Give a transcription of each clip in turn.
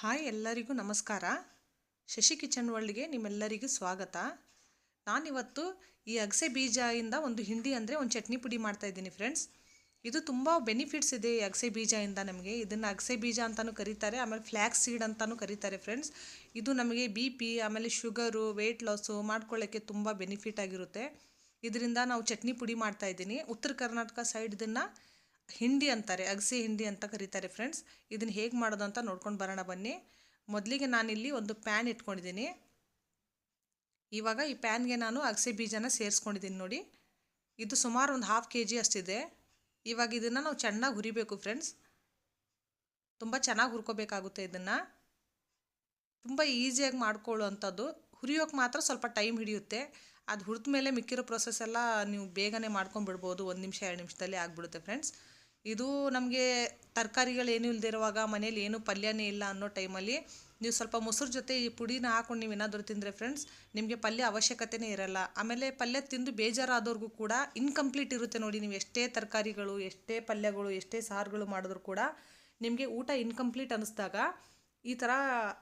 Hi ಎಲ್ಲರಿಗೂ ನಮಸ್ಕಾರ. Shashi kitchen ವರ್ಲ್ಡ್ಗೆ ನಿಮ್ಮೆಲ್ಲರಿಗೂ ಸ್ವಾಗತ. ನಾನಿವತ್ತು ಈ ಅಗಸೆ ಬೀಜದಿಂದ ಒಂದು ಹಿಂಡಿ ಅಂದರೆ ಒಂದು ಚಟ್ನಿ ಪುಡಿ ಮಾಡ್ತಾ ಇದ್ದೀನಿ ಫ್ರೆಂಡ್ಸ್ ಇದು ತುಂಬ ಬೆನಿಫಿಟ್ಸ್ ಇದೆ ಈ ಅಗಸೆ ಬೀಜದಿಂದ ನಮಗೆ. ಇದನ್ನು ಅಗಸೆ ಬೀಜ ಅಂತಲೂ ಕರೀತಾರೆ, ಆಮೇಲೆ ಫ್ಲ್ಯಾಕ್ಸ್ ಸೀಡ್ ಅಂತಲೂ ಕರೀತಾರೆ ಫ್ರೆಂಡ್ಸ್ ಇದು ನಮಗೆ ಬಿ ಪಿ ಆಮೇಲೆ ಶುಗರು ವೆಯ್ಟ್ ಲಾಸು ಮಾಡ್ಕೊಳ್ಳೋಕ್ಕೆ ತುಂಬ ಬೆನಿಫಿಟ್ ಆಗಿರುತ್ತೆ. ಇದರಿಂದ ನಾವು ಚಟ್ನಿ ಪುಡಿ ಮಾಡ್ತಾ ಇದ್ದೀನಿ. ಉತ್ತರ ಕರ್ನಾಟಕ ಸೈಡ್ ಇದನ್ನು ಹಿಂಡಿ ಅಂತಾರೆ, ಅಗಸಿ ಹಿಂಡಿ ಅಂತ ಕರೀತಾರೆ ಫ್ರೆಂಡ್ಸ್ ಇದನ್ನು ಹೇಗೆ ಮಾಡೋದು ಅಂತ ನೋಡ್ಕೊಂಡು ಬರೋಣ ಬನ್ನಿ. ಮೊದಲಿಗೆ ನಾನಿಲ್ಲಿ ಒಂದು ಪ್ಯಾನ್ ಇಟ್ಕೊಂಡಿದ್ದೀನಿ. ಇವಾಗ ಈ ಪ್ಯಾನ್ಗೆ ನಾನು ಅಗಸೆ ಬೀಜನ ಸೇರಿಸ್ಕೊಂಡಿದ್ದೀನಿ ನೋಡಿ. ಇದು ಸುಮಾರು ಒಂದು ಹಾಫ್ ಕೆ ಜಿ ಅಷ್ಟಿದೆ. ಇವಾಗ ಇದನ್ನು ನಾವು ಚೆನ್ನಾಗಿ ಹುರಿಬೇಕು ಫ್ರೆಂಡ್ಸ್ ತುಂಬ ಚೆನ್ನಾಗಿ ಹುರ್ಕೋಬೇಕಾಗುತ್ತೆ ಇದನ್ನು. ತುಂಬ ಈಸಿಯಾಗಿ ಮಾಡ್ಕೊಳ್ಳುವಂಥದ್ದು. ಹುರಿಯೋಕೆ ಮಾತ್ರ ಸ್ವಲ್ಪ ಟೈಮ್ ಹಿಡಿಯುತ್ತೆ. ಅದು ಹುರಿದ ಮೇಲೆ ಮಿಕ್ಕಿರೋ ಪ್ರೊಸೆಸ್ ಎಲ್ಲ ನೀವು ಬೇಗನೆ ಮಾಡ್ಕೊಂಡ್ಬಿಡ್ಬೋದು. ಒಂದು ನಿಮಿಷ, ಎರಡು ನಿಮಿಷದಲ್ಲಿ ಆಗಿಬಿಡುತ್ತೆ ಫ್ರೆಂಡ್ಸ್ ಇದು ನಮಗೆ ತರಕಾರಿಗಳು ಏನೂ ಇಲ್ಲದಿರುವಾಗ ಮನೇಲಿ ಏನೂ ಪಲ್ಯನೇ ಇಲ್ಲ ಅನ್ನೋ ಟೈಮಲ್ಲಿ ನೀವು ಸ್ವಲ್ಪ ಮೊಸರು ಜೊತೆ ಈ ಪುಡಿನ ಹಾಕೊಂಡು ನೀವು ಏನಾದರೂ ತಿಂದರೆ ಫ್ರೆಂಡ್ಸ್ ನಿಮಗೆ ಪಲ್ಯ ಅವಶ್ಯಕತೆನೇ ಇರಲ್ಲ. ಆಮೇಲೆ ಪಲ್ಯ ತಿಂದು ಬೇಜಾರಾದವ್ರಿಗೂ ಕೂಡ ಇನ್ಕಂಪ್ಲೀಟ್ ಇರುತ್ತೆ ನೋಡಿ ನೀವು ಎಷ್ಟೇ ತರಕಾರಿಗಳು, ಎಷ್ಟೇ ಪಲ್ಯಗಳು, ಎಷ್ಟೇ ಸಾರುಗಳು ಮಾಡಿದ್ರು ಕೂಡ ನಿಮಗೆ ಊಟ ಇನ್ಕಂಪ್ಲೀಟ್ ಅನ್ನಿಸ್ದಾಗ ಈ ಥರ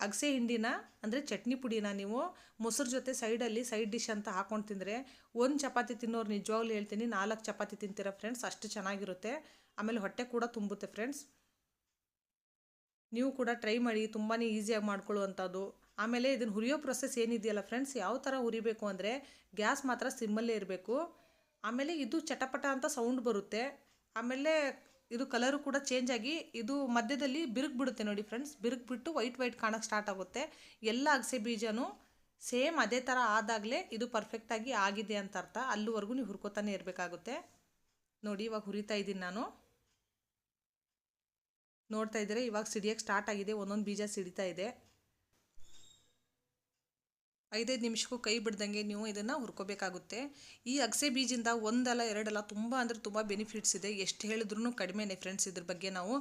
ಅಗಸೆ ಹಿಂಡಿನ, ಅಂದರೆ ಚಟ್ನಿ ಪುಡಿನ ನೀವು ಮೊಸರು ಜೊತೆ ಸೈಡಲ್ಲಿ ಸೈಡ್ ಡಿಶ್ ಅಂತ ಹಾಕೊಂಡು ತಿಂದರೆ ಒಂದು ಚಪಾತಿ ತಿನ್ನೋರು ನಿಜವಾಗ್ಲೂ ಹೇಳ್ತೀನಿ ನಾಲ್ಕು ಚಪಾತಿ ತಿಂತೀರ ಫ್ರೆಂಡ್ಸ್ ಅಷ್ಟು ಚೆನ್ನಾಗಿರುತ್ತೆ. ಆಮೇಲೆ ಹೊಟ್ಟೆ ಕೂಡ ತುಂಬುತ್ತೆ ಫ್ರೆಂಡ್ಸ್ ನೀವು ಕೂಡ ಟ್ರೈ ಮಾಡಿ ತುಂಬಾ ಈಸಿಯಾಗಿ ಮಾಡ್ಕೊಳ್ಳುವಂಥದ್ದು. ಆಮೇಲೆ ಇದನ್ನು ಹುರಿಯೋ ಪ್ರೊಸೆಸ್ ಏನಿದೆಯಲ್ಲ ಫ್ರೆಂಡ್ಸ್ ಯಾವ ಥರ ಹುರಿಬೇಕು ಅಂದರೆ ಗ್ಯಾಸ್ ಮಾತ್ರ ಸಿಮ್ಮಲ್ಲೇ ಇರಬೇಕು. ಆಮೇಲೆ ಇದು ಚಟಪಟ ಅಂತ ಸೌಂಡ್ ಬರುತ್ತೆ. ಆಮೇಲೆ ಇದು ಕಲರು ಕೂಡ ಚೇಂಜ್ ಆಗಿ ಇದು ಮಧ್ಯದಲ್ಲಿ ಬಿರುಕು ಬಿಡುತ್ತೆ ನೋಡಿ ಫ್ರೆಂಡ್ಸ್ ಬಿರುಕು ಬಿಟ್ಟು ವೈಟ್ ವೈಟ್ ಕಾಣೋಕ್ಕೆ ಸ್ಟಾರ್ಟ್ ಆಗುತ್ತೆ. ಎಲ್ಲ ಅಗಸೆ ಬೀಜನೂ ಸೇಮ್ ಅದೇ ಥರ ಆದಾಗಲೇ ಇದು ಪರ್ಫೆಕ್ಟಾಗಿ ಆಗಿದೆ ಅಂತ ಅರ್ಥ. ಅಲ್ಲಿವರೆಗೂ ನೀವು ಹುರ್ಕೋತಾನೆ ಇರಬೇಕಾಗುತ್ತೆ. ನೋಡಿ ಇವಾಗ ಹುರಿತಾ ಇದ್ದೀನಿ ನಾನು. ನೋಡ್ತಾ ಇದ್ದೀರಾ? ಇವಾಗ ಸಿಡಿಯೋಕ್ಕೆ ಸ್ಟಾರ್ಟ್ ಆಗಿದೆ. ಒಂದೊಂದು ಬೀಜ ಸಿಡಿತಾ ಇದೆ. ಐದೈದು ನಿಮಿಷಕ್ಕೂ ಕೈ ಬಿಡ್ದಂಗೆ ನೀವು ಇದನ್ನು ಹುರ್ಕೋಬೇಕಾಗುತ್ತೆ. ಈ ಅಗಸೆ ಬೀಜದಿಂದ ಒಂದಲ್ಲ ಎರಡಲ್ಲ ತುಂಬ ಅಂದರೆ ತುಂಬ ಬೆನಿಫಿಟ್ಸ್ ಇದೆ. ಎಷ್ಟು ಹೇಳಿದ್ರೂ ಕಡಿಮೆನೇ ಫ್ರೆಂಡ್ಸ್ ಇದ್ರ ಬಗ್ಗೆ ನಾವು.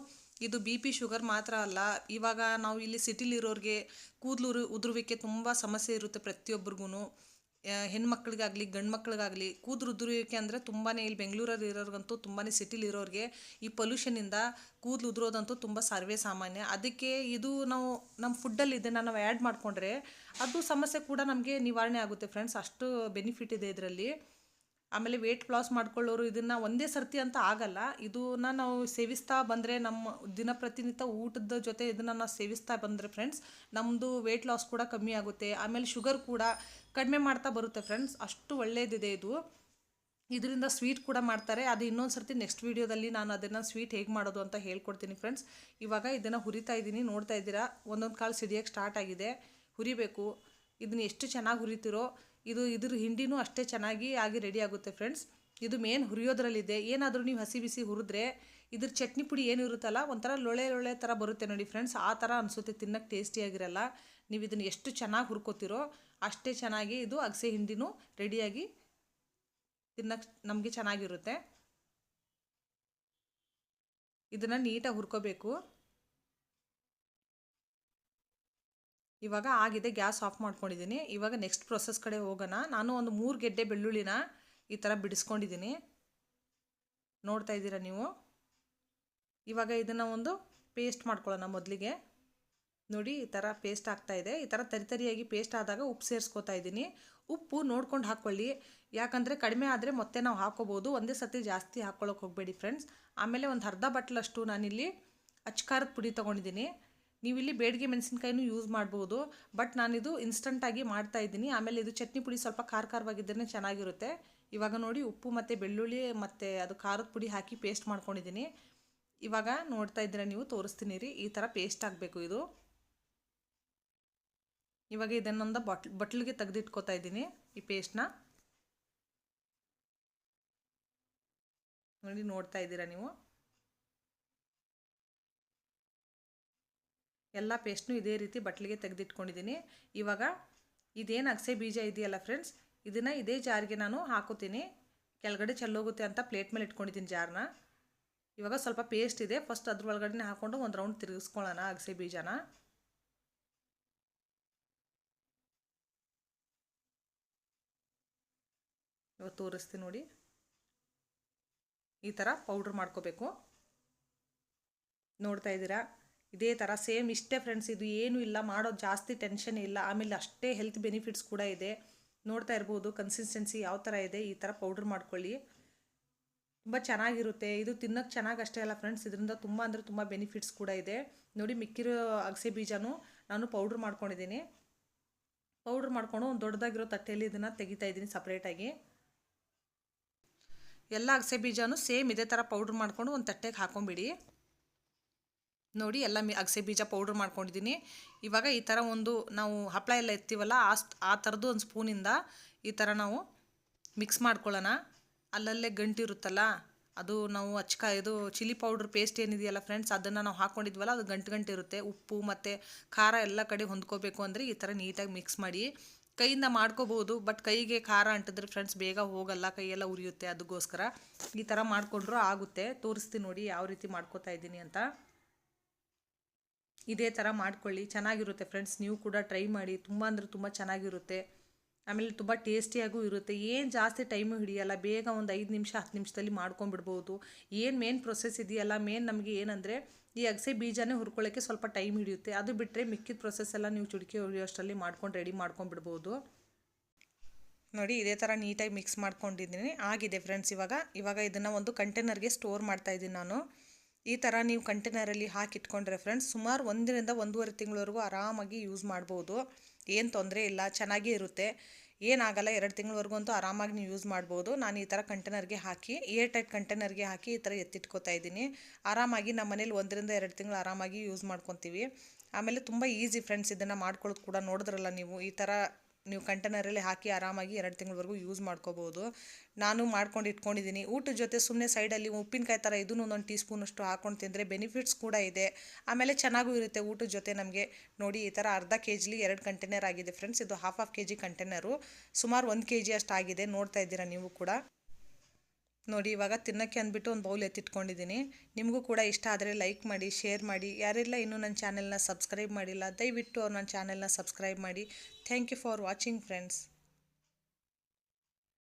ಇದು ಬಿ ಪಿ ಶುಗರ್ ಮಾತ್ರ ಅಲ್ಲ. ಇವಾಗ ನಾವು ಇಲ್ಲಿ ಸಿಟಿಲಿರೋರಿಗೆ ಕೂದಲು ಉದುರುವಿಕೆ ತುಂಬ ಸಮಸ್ಯೆ ಇರುತ್ತೆ ಪ್ರತಿಯೊಬ್ಬರಿಗೂ ಹೆಣ್ಮಕ್ಳಿಗಾಗಲಿ ಗಂಡು ಮಕ್ಳಿಗಾಗಲಿ ಕೂದಲು ಉದುರೋಕೆ ಅಂದರೆ ತುಂಬಾ ಇಲ್ಲಿ ಬೆಂಗಳೂರಲ್ಲಿ ಇರೋರಿಗಂತೂ ತುಂಬಾ ಸಿಟಿಲಿ ಇರೋರಿಗೆ ಈ ಪೊಲ್ಯೂಷನಿಂದ ಕೂದಲು ಉದುರೋದಂತೂ ತುಂಬ ಸರ್ವೇ ಸಾಮಾನ್ಯ. ಅದಕ್ಕೆ ಇದು ನಾವು ನಮ್ಮ ಫುಡ್ಡಲ್ಲಿ ಇದನ್ನು ನಾವು ಆ್ಯಡ್ ಮಾಡಿಕೊಂಡ್ರೆ ಅದು ಸಮಸ್ಯೆ ಕೂಡ ನಮಗೆ ನಿವಾರಣೆ ಆಗುತ್ತೆ ಫ್ರೆಂಡ್ಸ್ ಅಷ್ಟು ಬೆನಿಫಿಟ್ ಇದೆ ಇದರಲ್ಲಿ. ಆಮೇಲೆ ವೆಯ್ಟ್ ಲಾಸ್ ಮಾಡ್ಕೊಳ್ಳೋರು ಇದನ್ನು ಒಂದೇ ಸರ್ತಿ ಅಂತ ಆಗಲ್ಲ. ಇದನ್ನ ನಾವು ಸೇವಿಸ್ತಾ ಬಂದರೆ ನಮ್ಮ ದಿನಪ್ರತಿನಿತ್ಯ ಊಟದ ಜೊತೆ ಇದನ್ನು ನಾವು ಸೇವಿಸ್ತಾ ಬಂದರೆ ಫ್ರೆಂಡ್ಸ್ ನಮ್ಮದು ವೆಯ್ಟ್ ಲಾಸ್ ಕೂಡ ಕಮ್ಮಿ ಆಗುತ್ತೆ. ಆಮೇಲೆ ಶುಗರ್ ಕೂಡ ಕಡಿಮೆ ಮಾಡ್ತಾ ಬರುತ್ತೆ ಫ್ರೆಂಡ್ಸ್ ಅಷ್ಟು ಒಳ್ಳೆಯದಿದೆ ಇದು. ಇದರಿಂದ ಸ್ವೀಟ್ ಕೂಡ ಮಾಡ್ತಾರೆ. ಅದು ಇನ್ನೊಂದು ಸರ್ತಿ ನೆಕ್ಸ್ಟ್ ವೀಡಿಯೋದಲ್ಲಿ ನಾನು ಅದನ್ನು ಸ್ವೀಟ್ ಹೇಗೆ ಮಾಡೋದು ಅಂತ ಹೇಳ್ಕೊಡ್ತೀನಿ ಫ್ರೆಂಡ್ಸ್ ಇವಾಗ ಇದನ್ನು ಹುರಿತಾ ಇದ್ದೀನಿ. ನೋಡ್ತಾ ಇದ್ದೀರಾ? ಒಂದೊಂದು ಕಾಲು ಸಿಡಿಯೋಕ್ಕೆ ಸ್ಟಾರ್ಟ್ ಆಗಿದೆ. ಹುರಿಬೇಕು. ಇದನ್ನ ಎಷ್ಟು ಚೆನ್ನಾಗಿ ಹುರಿತಿರೋ ಇದು ಇದ್ರ ಹಿಂಡಿನೂ ಅಷ್ಟೇ ಚೆನ್ನಾಗಿ ಆಗಿ ರೆಡಿ ಆಗುತ್ತೆ ಫ್ರೆಂಡ್ಸ್ ಇದು ಮೇನ್ ಹುರಿಯೋದ್ರಲ್ಲಿದೆ. ಏನಾದರೂ ನೀವು ಹಸಿ ಬಿಸಿ ಹುರಿದ್ರೆ ಇದ್ರ ಚಟ್ನಿ ಪುಡಿ ಏನು ಇರುತ್ತಲ್ಲ, ಒಂಥರ ಲೊಳೆ ಲೊಳೆ ಥರ ಬರುತ್ತೆ ನೋಡಿ ಫ್ರೆಂಡ್ಸ್ ಆ ಥರ ಅನಿಸುತ್ತೆ ತಿನ್ನಕ್ಕೆ ಟೇಸ್ಟಿಯಾಗಿರಲ್ಲ ನೀವು ಇದನ್ನು ಎಷ್ಟು ಚೆನ್ನಾಗಿ ಹುರ್ಕೋತಿರೋ ಅಷ್ಟೇ ಚೆನ್ನಾಗಿ ಇದು ಅಗಸೆ ಹಿಂಡಿನೂ ರೆಡಿಯಾಗಿ ತಿನ್ನಕ್ಕೆ ನಮಗೆ ಚೆನ್ನಾಗಿರುತ್ತೆ. ಇದನ್ನು ನೀಟಾಗಿ ಹುರ್ಕೋಬೇಕು. ಇವಾಗ ಆಗಿದೆ, ಗ್ಯಾಸ್ ಆಫ್ ಮಾಡ್ಕೊಂಡಿದ್ದೀನಿ. ಇವಾಗ ನೆಕ್ಸ್ಟ್ ಪ್ರೊಸೆಸ್ ಕಡೆ ಹೋಗೋಣ. ನಾನು ಒಂದು ಮೂರು ಗೆಡ್ಡೆ ಬೆಳ್ಳುಳ್ಳಿನ ಈ ಥರ ಬಿಡಿಸ್ಕೊಂಡಿದ್ದೀನಿ. ನೋಡ್ತಾ ಇದ್ದೀರಾ ನೀವು? ಇವಾಗ ಇದನ್ನು ಒಂದು ಪೇಸ್ಟ್ ಮಾಡ್ಕೊಳ್ಳೋಣ ಮೊದಲಿಗೆ. ನೋಡಿ, ಈ ಥರ ಪೇಸ್ಟ್ ಆಗ್ತಾ ಇದೆ. ಈ ಥರ ತರಿತರಿಯಾಗಿ ಪೇಸ್ಟ್ ಆದಾಗ ಉಪ್ಪು ಸೇರಿಸ್ಕೋತಾ ಇದ್ದೀನಿ. ಉಪ್ಪು ನೋಡ್ಕೊಂಡು ಹಾಕ್ಕೊಳ್ಳಿ. ಯಾಕಂದರೆ ಕಡಿಮೆ ಆದರೆ ಮತ್ತೆ ನಾವು ಹಾಕೋಬೋದು. ಒಂದೇ ಸತಿ ಜಾಸ್ತಿ ಹಾಕ್ಕೊಳ್ಳೋಕೆ ಹೋಗಬೇಡಿ ಫ್ರೆಂಡ್ಸ್ ಆಮೇಲೆ ಒಂದು ಅರ್ಧ ಬಟ್ಲಷ್ಟು ನಾನಿಲ್ಲಿ ಅಚ್ಕಾರದ ಪುಡಿ ತೊಗೊಂಡಿದ್ದೀನಿ. ನೀವು ಇಲ್ಲಿ ಬೇಡಿಗೆ ಮೆಣಸಿನ್ಕಾಯಿನೂ ಯೂಸ್ ಮಾಡ್ಬೋದು. ಬಟ್ ನಾನಿದು ಇನ್ಸ್ಟಂಟಾಗಿ ಮಾಡ್ತಾ ಇದ್ದೀನಿ. ಆಮೇಲೆ ಇದು ಚಟ್ನಿ ಪುಡಿ ಸ್ವಲ್ಪ ಖಾರ ಖಾರವಾಗಿದ್ದರೆ ಚೆನ್ನಾಗಿರುತ್ತೆ. ಇವಾಗ ನೋಡಿ ಉಪ್ಪು ಮತ್ತು ಬೆಳ್ಳುಳ್ಳಿ ಮತ್ತು ಅದು ಖಾರದ ಪುಡಿ ಹಾಕಿ ಪೇಸ್ಟ್ ಮಾಡ್ಕೊಂಡಿದ್ದೀನಿ. ಇವಾಗ ನೋಡ್ತಾ ಇದ್ದೀರಾ ನೀವು ತೋರಿಸ್ತೀನಿ ರೀ ಈ ಥರ ಪೇಸ್ಟ್ ಆಗಬೇಕು ಇದು. ಇವಾಗ ಇದನ್ನೊಂದು ಬಟ್ಲ್, ಬಟ್ಲಿಗೆ ತೆಗೆದಿಟ್ಕೋತಾ ಇದ್ದೀನಿ ಈ ಪೇಸ್ಟ್ನ ನೋಡಿ ನೋಡ್ತಾ ಇದ್ದೀರಾ ನೀವು? ಎಲ್ಲ ಪೇಸ್ಟ್ನು ಇದೇ ರೀತಿ ಬಟ್ಲಿಗೆ ತೆಗೆದಿಟ್ಕೊಂಡಿದ್ದೀನಿ ಇವಾಗ ಇದೇನು ಅಗಸೆ ಬೀಜ ಇದೆಯಲ್ಲ ಫ್ರೆಂಡ್ಸ್ ಇದನ್ನು ಇದೇ ಜಾರಿಗೆ ನಾನು ಹಾಕೋತೀನಿ ಕೆಳಗಡೆ ಚೆಲ್ಲೋಗುತ್ತೆ ಅಂತ ಪ್ಲೇಟ್ ಮೇಲೆ ಇಟ್ಕೊಂಡಿದ್ದೀನಿ ಜಾರ್ನ. ಇವಾಗ ಸ್ವಲ್ಪ ಪೇಸ್ಟ್ ಇದೆ. ಫಸ್ಟ್ ಅದ್ರ ಒಳಗಡೆ ಹಾಕ್ಕೊಂಡು ಒಂದು ರೌಂಡ್ ತಿರುಗಿಸ್ಕೊಳ್ಳೋಣ ಅಗಸೆ ಬೀಜನ. ಇವಾಗ ತೋರಿಸ್ತೀನಿ ನೋಡಿ. ಈ ಥರ ಪೌಡ್ರ್ ಮಾಡ್ಕೋಬೇಕು. ನೋಡ್ತಾ ಇದ್ದೀರಾ? ಇದೇ ಥರ ಸೇಮ್ ಇಷ್ಟೇ ಫ್ರೆಂಡ್ಸ್ ಇದು ಏನೂ ಇಲ್ಲ ಮಾಡೋದು ಜಾಸ್ತಿ ಟೆನ್ಷನ್ ಇಲ್ಲ, ಆಮೇಲೆ ಅಷ್ಟೇ ಹೆಲ್ತ್ ಬೆನಿಫಿಟ್ಸ್ ಕೂಡ ಇದೆ. ನೋಡ್ತಾ ಇರ್ಬೋದು ಕನ್ಸಿಸ್ಟೆನ್ಸಿ ಯಾವ ಥರ ಇದೆ, ಈ ಥರ ಪೌಡ್ರ್ ಮಾಡ್ಕೊಳ್ಳಿ. ತುಂಬ ಚೆನ್ನಾಗಿರುತ್ತೆ, ಇದು ತಿನ್ನೋಕ್ಕೆ ಚೆನ್ನಾಗಿ ಅಷ್ಟೇ ಅಲ್ಲ ಫ್ರೆಂಡ್ಸ್ ಇದರಿಂದ ತುಂಬ ಅಂದರೆ ತುಂಬ ಬೆನಿಫಿಟ್ಸ್ ಕೂಡ ಇದೆ. ನೋಡಿ ಮಿಕ್ಕಿರೋ ಅಗಸೆ ಬೀಜನೂ ನಾನು ಪೌಡ್ರ್ ಮಾಡ್ಕೊಂಡಿದ್ದೀನಿ. ಪೌಡ್ರ್ ಮಾಡ್ಕೊಂಡು ಒಂದು ದೊಡ್ಡದಾಗಿರೋ ತಟ್ಟೆಯಲ್ಲಿ ಇದನ್ನು ತೆಗಿತಾ ಇದ್ದೀನಿ ಸಪ್ರೇಟಾಗಿ ಎಲ್ಲ ಅಗಸೆ ಬೀಜನೂ ಸೇಮ್ ಇದೇ ಥರ ಪೌಡ್ರ್ ಮಾಡ್ಕೊಂಡು ಒಂದು ತಟ್ಟೆಗೆ ಹಾಕೊಂಬಿಡಿ. ನೋಡಿ ಎಲ್ಲ ಮಿ ಅಗಸೆ ಬೀಜ ಪೌಡ್ರ್ ಮಾಡ್ಕೊಂಡಿದ್ದೀನಿ ಇವಾಗ ಈ ಥರ ಒಂದು ನಾವು ಹಪ್ಪಳ ಎಲ್ಲ ಎತ್ತೀವಲ್ಲ, ಆ ಆ ಥರದ್ದು ಒಂದು ಸ್ಪೂನಿಂದ ಈ ಥರ ನಾವು ಮಿಕ್ಸ್ ಮಾಡ್ಕೊಳ್ಳೋಣ. ಅಲ್ಲಲ್ಲೇ ಗಂಟಿರುತ್ತಲ್ಲ, ಅದು ನಾವು ಅಚ್ಕ ಇದು ಚಿಲ್ಲಿ ಪೌಡ್ರ್ ಪೇಸ್ಟ್ ಏನಿದೆಯಲ್ಲ ಫ್ರೆಂಡ್ಸ್ ಅದನ್ನು ನಾವು ಹಾಕ್ಕೊಂಡಿದ್ವಲ್ಲ ಅದು ಗಂಟು ಗಂಟು ಇರುತ್ತೆ. ಉಪ್ಪು ಮತ್ತು ಖಾರ ಎಲ್ಲ ಕಡೆ ಹೊಂದ್ಕೋಬೇಕು ಅಂದರೆ ಈ ಥರ ನೀಟಾಗಿ ಮಿಕ್ಸ್ ಮಾಡಿ. ಕೈಯಿಂದ ಮಾಡ್ಕೋಬೋದು ಬಟ್ ಕೈಗೆ ಖಾರ ಅಂಟಿದ್ರೆ ಫ್ರೆಂಡ್ಸ್ ಬೇಗ ಹೋಗಲ್ಲ, ಕೈಯೆಲ್ಲ ಉರಿಯುತ್ತೆ ಅದಕ್ಕೋಸ್ಕರ. ಈ ಥರ ಮಾಡಿಕೊಂಡ್ರೂ ಆಗುತ್ತೆ. ತೋರಿಸ್ತೀನಿ ನೋಡಿ ಯಾವ ರೀತಿ ಮಾಡ್ಕೋತಾ ಇದ್ದೀನಿ ಅಂತ. ಇದೇ ಥರ ಮಾಡ್ಕೊಳ್ಳಿ, ಚೆನ್ನಾಗಿರುತ್ತೆ ಫ್ರೆಂಡ್ಸ್ ನೀವು ಕೂಡ ಟ್ರೈ ಮಾಡಿ, ತುಂಬ ಅಂದರೆ ತುಂಬ ಚೆನ್ನಾಗಿರುತ್ತೆ. ಆಮೇಲೆ ತುಂಬ ಟೇಸ್ಟಿಯಾಗೂ ಇರುತ್ತೆ. ಏನು ಜಾಸ್ತಿ ಟೈಮು ಹಿಡಿಯಲ್ಲ, ಬೇಗ ಒಂದು ಐದು ನಿಮಿಷ, ಹತ್ತು ನಿಮಿಷದಲ್ಲಿ ಮಾಡ್ಕೊಂಡ್ಬಿಡ್ಬೋದು. ಏನು ಮೇನ್ ಪ್ರೊಸೆಸ್ ಇದೆಯಲ್ಲ ಮೇನ್ ನಮಗೆ ಏನಂದರೆ, ಈ ಅಗಸೆ ಬೀಜನೇ ಹುರ್ಕೊಳ್ಳೋಕ್ಕೆ ಸ್ವಲ್ಪ ಟೈಮ್ ಹಿಡಿಯುತ್ತೆ. ಅದು ಬಿಟ್ಟರೆ ಮಿಕ್ಕಿದ ಪ್ರೊಸೆಸ್ ಎಲ್ಲ ನೀವು ಚುಡಿಕೆ ಹೊಡಿಯೋಷ್ಟರಲ್ಲಿ ಮಾಡ್ಕೊಂಡು ರೆಡಿ ಮಾಡ್ಕೊಂಬಿಡ್ಬೋದು ನೋಡಿ, ಇದೇ ಥರ ನೀಟಾಗಿ ಮಿಕ್ಸ್ ಮಾಡ್ಕೊಂಡಿದ್ದೀನಿ. ಆಗಿದೆ ಫ್ರೆಂಡ್ಸ್ ಇವಾಗ. ಇವಾಗ ಇದನ್ನು ಒಂದು ಕಂಟೈನರ್ಗೆ ಸ್ಟೋರ್ ಮಾಡ್ತಾಯಿದ್ದೀನಿ ನಾನು. ಈ ಥರ ನೀವು ಕಂಟೈನರಲ್ಲಿ ಹಾಕಿಟ್ಕೊಂಡ್ರೆ ಫ್ರೆಂಡ್ಸ್ ಸುಮಾರು ಒಂದರಿಂದ ಒಂದೂವರೆ ತಿಂಗಳವರೆಗೂ ಆರಾಮಾಗಿ ಯೂಸ್ ಮಾಡ್ಬೋದು. ಏನು ತೊಂದರೆ ಇಲ್ಲ, ಚೆನ್ನಾಗೇ ಇರುತ್ತೆ. ಏನಾಗಲ್ಲ ಎರಡು ತಿಂಗಳವರೆಗೂ ಅಂತೂ ಆರಾಮಾಗಿ ನೀವು ಯೂಸ್ ಮಾಡ್ಬೋದು. ನಾನು ಈ ಥರ ಕಂಟೈನರ್ಗೆ ಹಾಕಿ ಏರ್ ಟೈಟ್ ಕಂಟೈನರ್ಗೆ ಹಾಕಿ ಈ ಥರ ಎತ್ತಿಟ್ಕೋತಾ ಇದ್ದೀನಿ. ಆರಾಮಾಗಿ ನಮ್ಮ ಮನೇಲಿ ಒಂದರಿಂದ ಎರಡು ತಿಂಗಳು ಆರಾಮಾಗಿ ಯೂಸ್ ಮಾಡ್ಕೊತೀವಿ. ಆಮೇಲೆ ತುಂಬ ಈಸಿ ಫ್ರೆಂಡ್ಸ್ ಇದನ್ನು ಮಾಡ್ಕೊಳ್ಳೋದು ಕೂಡ ನೋಡಿದ್ರಲ್ಲ ನೀವು, ಈ ಥರ ನೀವು ಕಂಟೈನರಲ್ಲಿ ಹಾಕಿ ಆರಾಮಾಗಿ ಎರಡು ತಿಂಗಳವರೆಗೂ ಯೂಸ್ ಮಾಡ್ಕೋಬೋದು. ನಾನು ಮಾಡ್ಕೊಂಡು ಇಟ್ಕೊಂಡಿದ್ದೀನಿ. ಊಟದ ಜೊತೆ ಸುಮ್ಮನೆ ಸೈಡಲ್ಲಿ ಉಪ್ಪಿನಕಾಯಿ ಥರ ಇದನ್ನು ಒಂದೊಂದು ಟೀ ಸ್ಪೂನಷ್ಟು ಹಾಕೊಂಡು ತಿಂದರೆ ಬೆನಿಫಿಟ್ಸ್ ಕೂಡ ಇದೆ. ಆಮೇಲೆ ಚೆನ್ನಾಗೂ ಇರುತ್ತೆ ಊಟದ ಜೊತೆ ನಮಗೆ. ನೋಡಿ, ಈ ಥರ ಅರ್ಧ ಕೆ ಜಿಲಿ ಎರಡು ಕಂಟೈನರ್ ಆಗಿದೆ ಫ್ರೆಂಡ್ಸ್. ಇದು half of K G container. ಸುಮಾರು ಒಂದು ಕೆ ಜಿ ಅಷ್ಟು ಆಗಿದೆ. ನೋಡ್ತಾ ಇದ್ದೀರಾ ನೀವು ಕೂಡ. ನೋಡಿ, ಇವಾಗ ತಿನ್ನೋಕ್ಕೆ ಅಂದ್ಬಿಟ್ಟು ಒಂದು ಬೌಲ್ ಎತ್ತಿಟ್ಕೊಂಡಿದ್ದೀನಿ. ನಿಮಗೂ ಕೂಡ ಇಷ್ಟ ಆದರೆ ಲೈಕ್ ಮಾಡಿ ಶೇರ್ ಮಾಡಿ. ಯಾರೆಲ್ಲ ಇನ್ನೂ ನನ್ನ ಚಾನೆಲ್ನ ಸಬ್ಸ್ಕ್ರೈಬ್ ಮಾಡಿಲ್ಲ, ದಯವಿಟ್ಟು ಅವ್ರು ನನ್ನ ಚಾನೆಲ್ನ ಸಬ್ಸ್ಕ್ರೈಬ್ ಮಾಡಿ. Thank you for watching friends